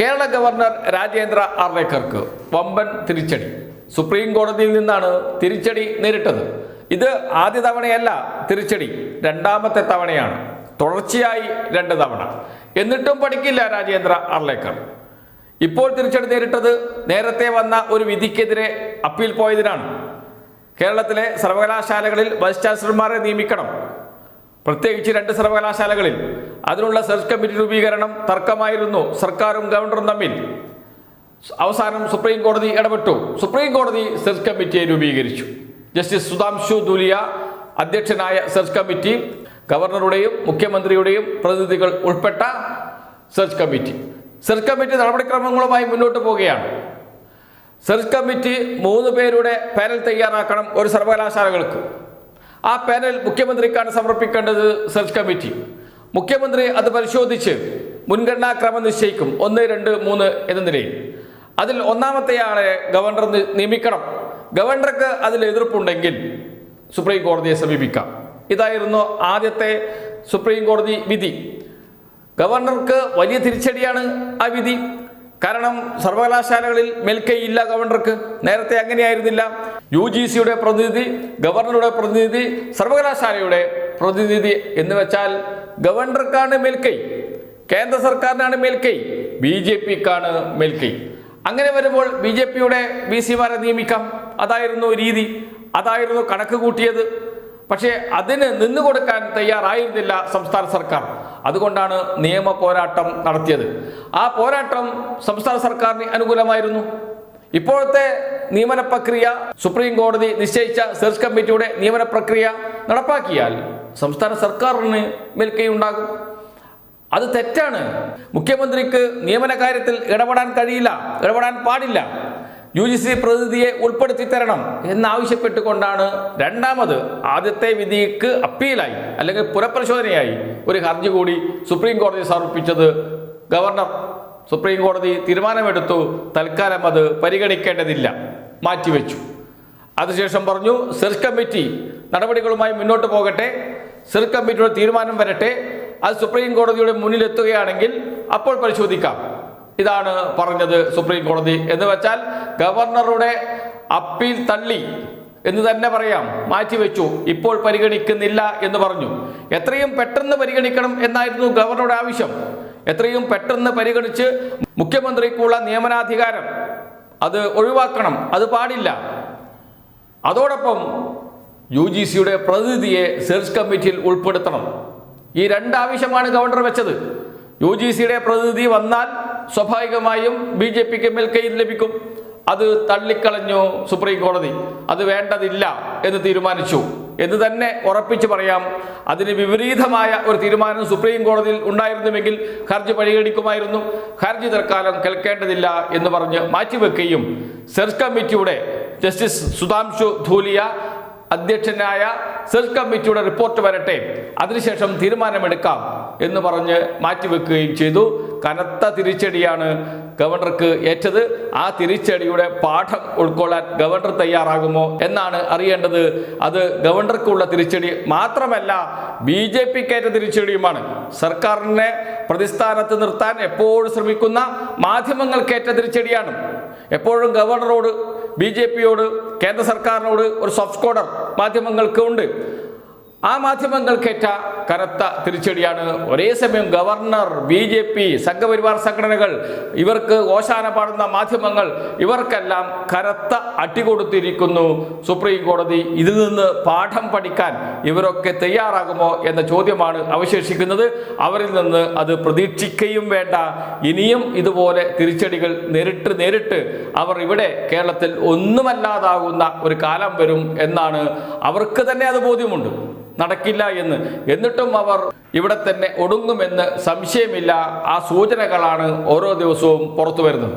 Kerala governor Rajendra ആർലേക്കർക്ക് വമ്പൻ തിരിച്ചടി. Supreme കോടതിയിൽ നിന്നാണ് തിരിച്ചടി നേരിട്ടത്. ഇത് ആദ്യ തവണയല്ല തിരിച്ചടി രണ്ടാമത്തെ തവണയാണ്. തുടർച്ചയായി രണ്ട് തവണ. എന്നിട്ടും പഠിക്കില്ല രാജേന്ദ്ര ആർലേക്കർ ഇപ്പോൾ തിരിച്ചടി നേരിട്ടത് നേരത്തെ വന്ന ഒരു വിധിക്കെതിരെ അപ്പീൽ പോയതിനാണ്. കേരളത്തിലെ സർവകലാശാലകളിൽ വൈസ് ചാൻസലർമാരെ നിയമിക്കണം. പ്രത്യേകിച്ച് രണ്ട് സർവകലാശാലകളിൽ. അതിനുള്ള സെർച്ച് കമ്മിറ്റി രൂപീകരണം തർക്കമായിരുന്നു. സർക്കാരും ഗവർണറും തമ്മിൽ. അവസാനം സുപ്രീം കോടതി ഇടപെട്ടു. സുപ്രീം കോടതി സെർച്ച് കമ്മിറ്റിയെ രൂപീകരിച്ചു. ജസ്റ്റിസ് സുധാംശു ദുലിയ അധ്യക്ഷനായ സെർച്ച് കമ്മിറ്റി ഗവർണറുടെയും മുഖ്യമന്ത്രിയുടെയും പ്രതിനിധികൾ ഉൾപ്പെട്ട സെർച്ച് കമ്മിറ്റി. സെർച്ച് കമ്മിറ്റി നടപടിക്രമങ്ങളുമായി മുന്നോട്ട് പോവുകയാണ്. സെർച്ച് കമ്മിറ്റി മൂന്ന് പേരുടെ പാനൽ തയ്യാറാക്കണം ഒരു സർവകലാശാലകൾക്ക്. ആ പാനൽ മുഖ്യമന്ത്രിക്കാണ് സമർപ്പിക്കേണ്ടത് സെർച്ച് കമ്മിറ്റി. മുഖ്യമന്ത്രി അത് പരിശോധിച്ച് മുൻഗണനാ ക്രമം നിശ്ചയിക്കും. ഒന്ന് രണ്ട് മൂന്ന് എന്ന നിലയിൽ. അതിൽ ഒന്നാമത്തെയാളെ ഗവർണർ നിയമിക്കണം. ഗവർണർക്ക് അതിൽ എതിർപ്പുണ്ടെങ്കിൽ സുപ്രീം കോടതിയെ സമീപിക്കാം. ഇതായിരുന്നു ആദ്യത്തെ സുപ്രീം കോടതി വിധി. ഗവർണർക്ക് വലിയ തിരിച്ചടിയാണ് ആ വിധി. കാരണം സർവകലാശാലകളിൽ മേൽക്കൈയില്ല ഗവർണർക്ക്. നേരത്തെ അങ്ങനെയായിരുന്നില്ല. യു ജി സിയുടെ പ്രതിനിധി ഗവർണറുടെ പ്രതിനിധി സർവകലാശാലയുടെ പ്രതിനിധി എന്ന് വെച്ചാൽ ഗവർണർക്കാണ് മേൽക്കൈ കേന്ദ്ര സർക്കാരിനാണ് മേൽക്കൈ ബി ജെ പിക്കാണ് മേൽക്കൈ. അങ്ങനെ വരുമ്പോൾ ബി ജെ പിയുടെ വി സിമാരെ നിയമിക്കാം. അതായിരുന്നു രീതി അതായിരുന്നു കണക്ക് കൂട്ടിയത്. പക്ഷേ അതിന് നിന്നുകൊടുക്കാൻ തയ്യാറായിരുന്നില്ല സംസ്ഥാന സർക്കാർ. അതുകൊണ്ടാണ് നിയമ പോരാട്ടം നടത്തിയത്. ആ പോരാട്ടം സംസ്ഥാന സർക്കാരിന് അനുകൂലമായിരുന്നു. ഇപ്പോഴത്തെ നിയമന പ്രക്രിയ സുപ്രീം കോടതി നിശ്ചയിച്ച സെർച്ച് കമ്മിറ്റിയുടെ നിയമന പ്രക്രിയ നടപ്പാക്കിയാൽ സംസ്ഥാന സർക്കാരിന് മേൽക്കൈ ഉണ്ടാകും അത് തെറ്റാണ്. മുഖ്യമന്ത്രിക്ക് നിയമന കാര്യത്തിൽ ഇടപെടാൻ കഴിയില്ല ഇടപെടാൻ പാടില്ല. യു ജി സി പ്രതിനിധിയെ ഉൾപ്പെടുത്തി തരണം എന്നാവശ്യപ്പെട്ടുകൊണ്ടാണ് രണ്ടാമത് ആദ്യത്തെ വിധിക്ക് അപ്പീലായി അല്ലെങ്കിൽ പുനഃപരിശോധനയായി ഒരു ഹർജി കൂടി സുപ്രീം കോടതി സമർപ്പിച്ചത് ഗവർണർ. സുപ്രീം കോടതി തീരുമാനമെടുത്തു. തൽക്കാലം അത് പരിഗണിക്കേണ്ടതില്ല. മാറ്റിവെച്ചു. അതിനുശേഷം പറഞ്ഞു സെർച്ച് കമ്മിറ്റി നടപടികളുമായി മുന്നോട്ട് പോകട്ടെ. സെർച്ച് കമ്മിറ്റിയുടെ തീരുമാനം വരട്ടെ. അത് സുപ്രീം കോടതിയുടെ മുന്നിലെത്തുകയാണെങ്കിൽ അപ്പോൾ പരിശോധിക്കാം. ഇതാണ് പറഞ്ഞത് സുപ്രീം കോടതി. എന്ന് വെച്ചാൽ ഗവർണറുടെ അപ്പീൽ തള്ളി എന്ന് തന്നെ പറയാം. മാറ്റിവെച്ചു. ഇപ്പോൾ പരിഗണിക്കുന്നില്ല എന്ന് പറഞ്ഞു. എത്രയും പെട്ടെന്ന് പരിഗണിക്കണം എന്നായിരുന്നു ഗവർണറുടെ ആവശ്യം. എത്രയും പെട്ടെന്ന് പരിഗണിച്ച് മുഖ്യമന്ത്രിക്കുള്ള നിയമനാധികാരം അത് ഒഴിവാക്കണം അത് പാടില്ല. അതോടൊപ്പം യു ജി സിയുടെ പ്രതിനിധിയെ സെർച്ച് കമ്മിറ്റിയിൽ ഉൾപ്പെടുത്തണം. ഈ രണ്ടാവശ്യമാണ് ഗവർണർ വെച്ചത്. യു ജി സിയുടെ പ്രതിനിധി വന്നാൽ സ്വാഭാവികമായും ബി ജെ പിക്ക് മേൽക്കൈ ലഭിക്കും. അത് തള്ളിക്കളഞ്ഞു സുപ്രീം കോടതി. അത് വേണ്ടതില്ല എന്ന് തീരുമാനിച്ചു. എന്ന് തന്നെ ഉറപ്പിച്ചു പറയാം. അതിന് വിപരീതമായ ഒരു തീരുമാനം സുപ്രീം കോടതിയിൽ ഉണ്ടായിരുന്നുവെങ്കിൽ ഹർജി പരിഗണിക്കുമായിരുന്നു. ഹർജി തൽക്കാലം കേൾക്കേണ്ടതില്ല എന്ന് പറഞ്ഞ് മാറ്റിവെക്കുകയും സെർച്ച് കമ്മിറ്റിയുടെ ജസ്റ്റിസ് സുധാംശു ധൂലിയ അധ്യക്ഷനായ സെർച്ച് കമ്മിറ്റിയുടെ റിപ്പോർട്ട് വരട്ടെ. അതിനുശേഷം തീരുമാനമെടുക്കാം എന്ന് പറഞ്ഞ് മാറ്റിവെക്കുകയും ചെയ്തു. കനത്ത തിരിച്ചടിയാണ് ഗവർണർക്ക് ഏറ്റത്. ആ തിരിച്ചടിയുടെ പാഠം ഉൾക്കൊള്ളാൻ ഗവർണർ തയ്യാറാകുമോ എന്നാണ് അറിയേണ്ടത്. അത് ഗവർണർക്കുള്ള തിരിച്ചടി മാത്രമല്ല ബി ജെ പിക്കേറ്റ തിരിച്ചടിയുമാണ്. സർക്കാരിനെ പ്രതിസ്ഥാനത്ത് നിർത്താൻ എപ്പോഴും ശ്രമിക്കുന്ന മാധ്യമങ്ങൾക്കേറ്റ തിരിച്ചടിയാണ്. എപ്പോഴും ഗവർണറോട് ബി ജെ പിയോട് കേന്ദ്ര സർക്കാരിനോട് ഒരു സോഫ്റ്റ് കോർണർ മാധ്യമങ്ങൾക്ക് ഉണ്ട്. ആ മാധ്യമങ്ങൾക്കേറ്റ കനത്ത തിരിച്ചടിയാണ്. ഒരേ സമയം governor B J P Sangh Parivar സംഘടനകൾ ഇവർക്ക് ഓശാന പാടുന്ന മാധ്യമങ്ങൾ ഇവർക്കെല്ലാം കനത്ത അടി കൊടുത്തിരിക്കുന്നു. സുപ്രീം കോടതി ഇതിൽ നിന്ന് പാഠം പഠിക്കാൻ ഇവരൊക്കെ തയ്യാറാകുമോ എന്ന ചോദ്യമാണ് അവശേഷിക്കുന്നത്. അവരിൽ നിന്ന് അത് പ്രതീക്ഷിക്കുകയും വേണ്ട. ഇനിയും ഇതുപോലെ തിരിച്ചടികൾ നേരിട്ട് നേരിട്ട് അവർ ഇവിടെ കേരളത്തിൽ ഒന്നുമല്ലാതാകുന്ന ഒരു കാലം വരും എന്നാണ്. അവർക്ക് തന്നെ അത് ബോധ്യമുണ്ട്. നടക്കില്ല എന്ന്. എന്നിട്ടും അവർ ഇവിടെ തന്നെ ഒടുങ്ങുമെന്ന് സംശയമില്ല. ആ സൂചനകളാണ് ഓരോ ദിവസവും പുറത്തു വരുന്നത്.